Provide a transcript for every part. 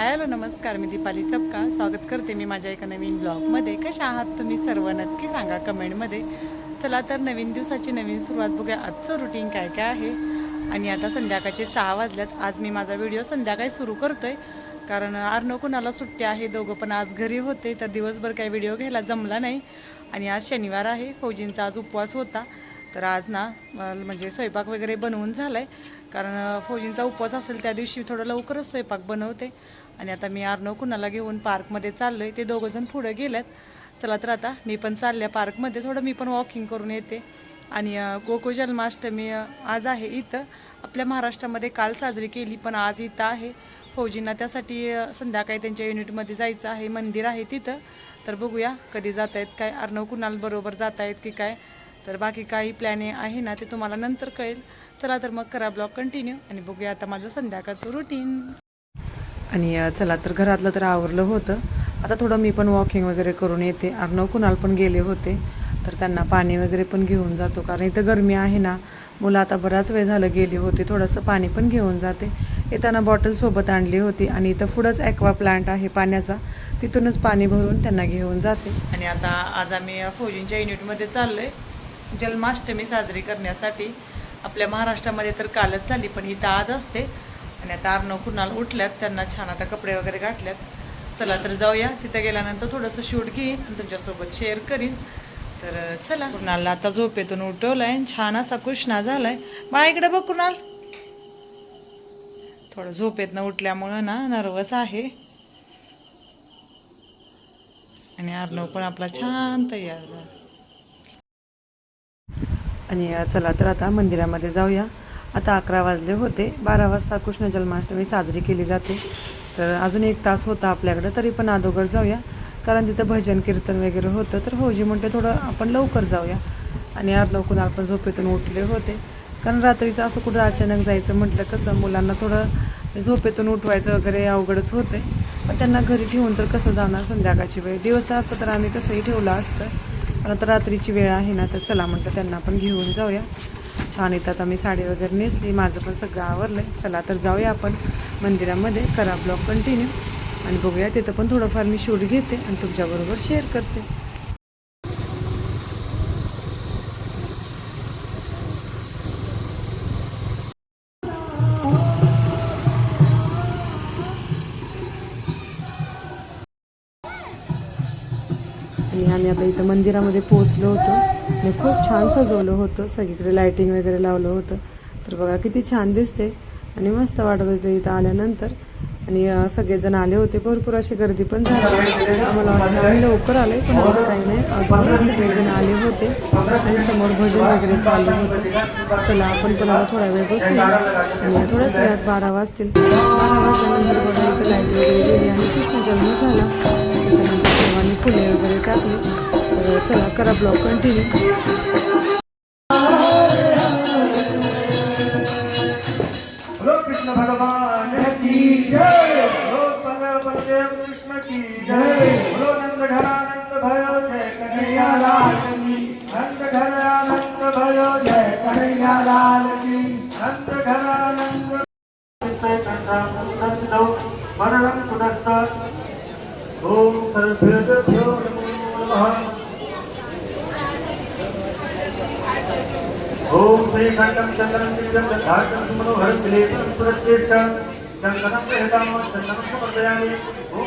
Hello नमस्कार मी दीपाली सबका स्वागत करते मी माझ्या एका नवीन ब्लॉगमध्ये. कशा आहात तुम्ही सर्व? नक्की सांगा कमेंटमध्ये. चला तर नवीन दिवसाची नवीन सुरुवात बघूया. आजचं रुटीन काय काय आहे? आणि आता संध्याकाळचे सहा वाजल्यात. आज मी माझा व्हिडिओ संध्याकाळी सुरू करतो आहे कारण अर्णव कुणाला सुट्टी आहे दोघं पण आज घरी होते तर दिवसभर काही व्हिडिओ घ्यायला जमला नाही. आणि आज शनिवार आहे. फौजींचा आज उपवास होता. तर आज ना म्हणजे स्वयंपाक वगैरे बनवून झाला आहे कारण फौजींचा उपवास असेल त्या दिवशी थोडं लवकरच स्वयंपाक बनवते. आणि आता मी अर्णव कुणाला घेऊन पार्कमध्ये चाललो आहे ते दोघंजण पुढं गेल्यात. चला तर आता मी पण चालल्या पार्कमध्ये थोडं मी पण वॉकिंग करून येते. आणि गोकुळ जन्माष्टमी आज आहे इथं. आपल्या महाराष्ट्रामध्ये काल साजरी केली पण आज इथं आहे. फौजींना त्यासाठी संध्याकाळी त्यांच्या युनिटमध्ये जायचं आहे मंदिर आहे तिथं. तर बघूया कधी जात आहेत काय अर्णव कुणाल बरोबर जात आहेत की काय? तर बाकी काही प्लॅने आहे ना ते तुम्हाला नंतर कळेल. चला तर मग करा ब्लॉग कंटिन्यू आणि बघूया आता माझं संध्याकाळचं रुटीन आणि चला तर घरातलं तर आवरलं होतं. आता थोडं मी पण वॉकिंग वगैरे करून येते. अर्णव कुणाल पण गेले होते. तर त्यांना पाणी वगैरे पण घेऊन जातो. कारण इथं गरमी आहे ना मुलं आता बराच वेळ झालं गेले होते. थोडंसं पाणी पण घेऊन जाते. येताना बॉटल सोबत आणली होती. आणि इथं पुढंच ॲक्वा प्लांट आहे पाण्याचा. तिथूनच पाणी भरून त्यांना घेऊन जाते. आणि आता आज आम्ही फौजींच्या युनिटमध्ये चाललो आहे जन्माष्टमी साजरी करण्यासाठी आपल्या महाराष्ट्रामध्ये तर कालच झाली पण इथं आज असते. आणि आता अर्णव कुणाल उठल्यात त्यांना छान आता कपडे वगैरे घातल्यात. चला तर जाऊया. तिथे गेल्यानंतर थोडंसं शूट घेईन आणि तुमच्यासोबत शेअर करीन. तर चला. कुणालला आता झोपेतून उठवलाय आणि छान असा कृष्णा झालाय. बा इकडे बघ कुणाल. थोडं झोपेतनं उठल्यामुळं ना नर्वस आहे. आणि अर्णव पण आपला छान तयार झाला आणि चला तर आता मंदिरामध्ये जाऊया. आता अकरा वाजले होते. बारा वाजता कृष्ण जन्माष्टमी साजरी केली जाते. तर अजून एक तास होता आपल्याकडं तरी पण अगोदर जाऊया. कारण तिथं भजन कीर्तन वगैरे होतं. तर होजी म्हणते थोडं आपण लवकर जाऊया. आणि आज लवकर आपण झोपेतून उठले होते. कारण रात्रीचं असं कुठं अचानक जायचं म्हटलं कसं मुलांना थोडं झोपेतून उठवायचं वगैरे अवघडच होते पण त्यांना घरी ठेवून तर कसं जाणार? संध्याकाळची वेळ. दिवस असतं तर आम्ही तसंही ठेवलं असतं. पण आता रात्रीची वेळ आहे ना तर चला म्हटलं त्यांना पण घेऊन जाऊया. छान येतात आम्ही साडी वगैरे नेसली माझं पण सगळं आवरलं आहे चला तर जाऊया आपण मंदिरामध्ये करा ब्लॉग कंटिन्यू. आणि बघूया तिथं पण थोडंफार मी शूट घेते आणि तुमच्याबरोबर शेअर करते. आणि आम्ही आता इथं मंदिरामध्ये पोहोचलो होतो. आणि खूप छान सजवलं होतं. सगळीकडे लायटिंग वगैरे लावलं होतं. तर बघा किती छान दिसते. आणि मस्त वाटत होते इथं आल्यानंतर. आणि सगळेजण आले होते. भरपूर अशी गर्दी पण झाली आम्हाला वाटलं आम्ही लवकर आले पण असं काही नाही. सगळेजण आले होते. आणि समोर भजन वगैरे चालू होतं. चला आपण पण आता थोडा वेळ बसूया. आणि थोड्याच वेळात बारा वाजतील. बारा वाजल्यानंतर बघा इथं लाइट वगैरे गेली आणि कृष्ण जन्म झाला. होती तर चला करा ब्लॉग कंटिन्यू कृष्ण भगवान जय भयो जय भयो जय ओम सर्वेभ्यो नमः ओम श्री मनोहर चंदनम चंदनम समर्पयामि ओम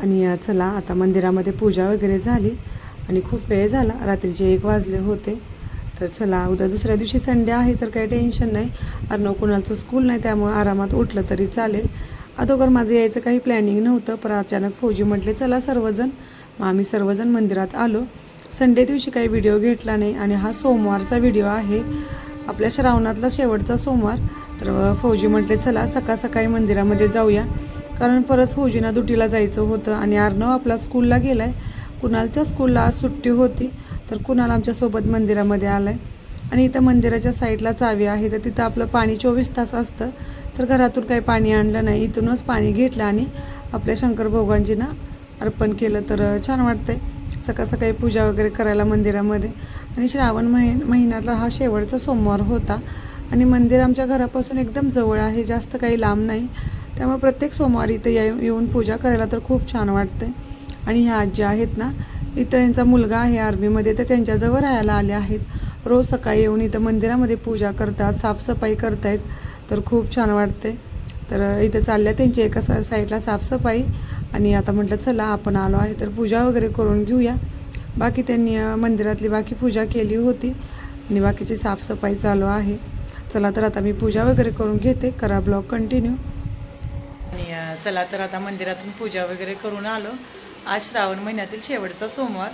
आणि या चला आता मंदिरामध्ये पूजा वगैरे झाली आणि खूप वेळ झाला. रात्रीचे एक वाजले होते. तर चला उद्या दुसऱ्या दिवशी संडे आहे तर काही टेन्शन नाही. अर्णव कुणाचं स्कूल नाही त्यामुळे आरामात उठलं तरी चालेल. अगोदर माझं यायचं काही प्लॅनिंग नव्हतं पण अचानक फौजी म्हटले चला सर्वजण. मग आम्ही सर्वजण मंदिरात आलो. संडे दिवशी काही व्हिडिओ घेतला नाही आणि हा सोमवारचा व्हिडिओ आहे. आपल्या श्रावणातला शेवटचा सोमवार. तर फौजी म्हटले चला सकाळ सकाळी मंदिरामध्ये जाऊया. कारण परत फौजीना दुटीला जायचं होतं आणि अर्णव आपला स्कूलला गेलाय. कुणालच्या स्कूलला आज सुट्टी होती. तर कुणाल आमच्यासोबत मंदिरामध्ये आलाय? आणि इथं मंदिराच्या साईडला चावी आहे तर तिथं आपलं पाणी चोवीस तास असतं. तर घरातून काही पाणी आणलं नाही इथूनच पाणी घेतलं आणि आपल्या शंकर भगवानजींना अर्पण केलं. तर छान वाटतंय. सकाळ सकाळी पूजा वगैरे करायला मंदिरामध्ये. आणि श्रावण महिन महिन्यातला हा शेवटचा सोमवार होता. आणि मंदिर आमच्या घरापासून एकदम जवळ आहे जास्त काही लांब नाही. त्यामुळे प्रत्येक सोमवारी इथे येऊ- येऊन पूजा करायला तर खूप छान वाटते आणि ह्या आजी आहेत ना इथं यांचा मुलगा आहे आर्मीमध्ये तर त्यांच्याजवळ राहायला आले आहेत. रोज सकाळी येऊन इथं मंदिरामध्ये पूजा करतात साफसफाई करतायत. तर खूप छान वाटते तर इथं चालल्या त्यांची एका सा साईडला साफसफाई. आणि आता म्हटलं चला आपण आलो आहे तर पूजा वगैरे करून घेऊया. बाकी त्यांनी मंदिरातली बाकी पूजा केली होती. आणि बाकीची साफसफाई चालू आहे. चला तर आता मी पूजा वगैरे करून घेते. करा ब्लॉग कंटिन्यू. आणि चला तर आता मंदिरातून पूजा वगैरे करून आलो. आज श्रावण महिन्यातील शेवटचा सोमवार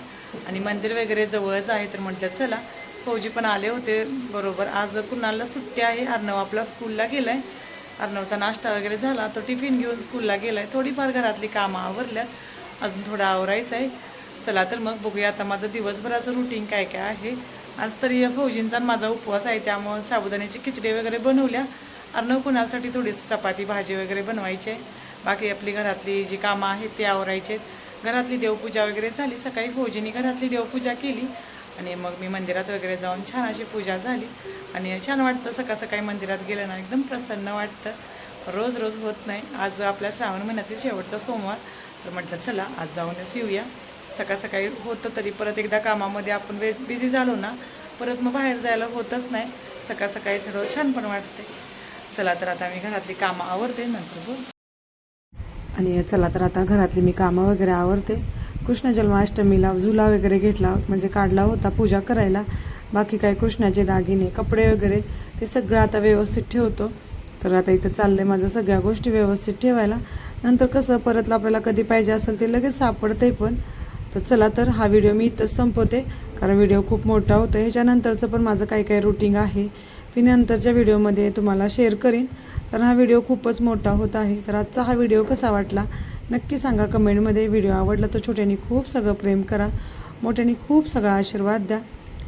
आणि मंदिर वगैरे जवळच आहे तर म्हटलं चला फौजी पण आले होते बरोबर. आज कुणाला सुट्टी आहे? अर्णव आपला स्कूलला गेला आहे अर्णवचा नाश्ता वगैरे झाला तो टिफिन घेऊन स्कूलला गेला आहे थोडीफार घरातली कामं आवरल्यात. अजून थोडं आवरायचं आहे. चला तर मग बघूया आता माझं दिवसभराचं रुटीन काय काय आहे. आज तरी फौजींचा आणि माझा उपवास आहे त्यामुळं साबुदाण्याची खिचडी वगैरे बनवल्या. अर्णव कुणासाठी थोडीशी चपाती भाजी वगैरे बनवायची आहे. बाकी आपली घरातली जी कामं आहेत ती आवरायची आहेत. घरातली देवपूजा वगैरे झाली सकाळी फौजींनी घरातली देवपूजा केली आणि मग मी मंदिरात वगैरे जाऊन छान अशी पूजा झाली. आणि छान वाटतं सकाळ सकाळी मंदिरात गेलं ना एकदम प्रसन्न वाटतं. रोज रोज होत नाही. आज आपल्या श्रावण महिन्यातील शेवटचा सोमवार तर म्हटलं चला आज जाऊनच येऊया. सकाळ सकाळी होतं तरी परत एकदा कामामध्ये आपण वे बिझी झालो ना परत मग बाहेर जायला होतच नाही. सकाळ सकाळी थोडं छान पण वाटते चला तर आता मी घरातली कामं आवरते नंतर बोल आणि चला तर आता घरातली मी कामं वगैरे आवरते. कृष्ण जन्माष्टमीला झुला वगैरे घेतला म्हणजे काढला होता पूजा करायला. बाकी काय कृष्णाचे दागिने कपडे वगैरे ते सगळं आता व्यवस्थित ठेवतो. तर आता इथं चाललं आहे माझं सगळ्या गोष्टी व्यवस्थित ठेवायला. नंतर कसं परत आपल्याला कधी पाहिजे असेल ते लगेच सापडते पण. तर चला तर हा व्हिडिओ मी इथंच संपवते. कारण व्हिडिओ खूप मोठा होतो ह्याच्यानंतरचं पण माझं काही काही रुटीन आहे मी नंतरच्या व्हिडिओमध्ये तुम्हाला शेअर करीन. कारण हा व्हिडिओ खूपच मोठा होत आहे. तर आजचा हा व्हिडिओ कसा वाटला? नक्की सांगा कमेंटमध्ये. व्हिडिओ आवडला तर छोट्यांनी खूप सगळं प्रेम करा. मोठ्यांनी खूप सगळा आशीर्वाद द्या.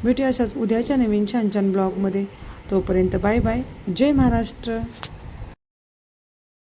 भेटू अशाच उद्याच्या नवीन छान छान ब्लॉगमध्ये तोपर्यंत बाय बाय जय महाराष्ट्र.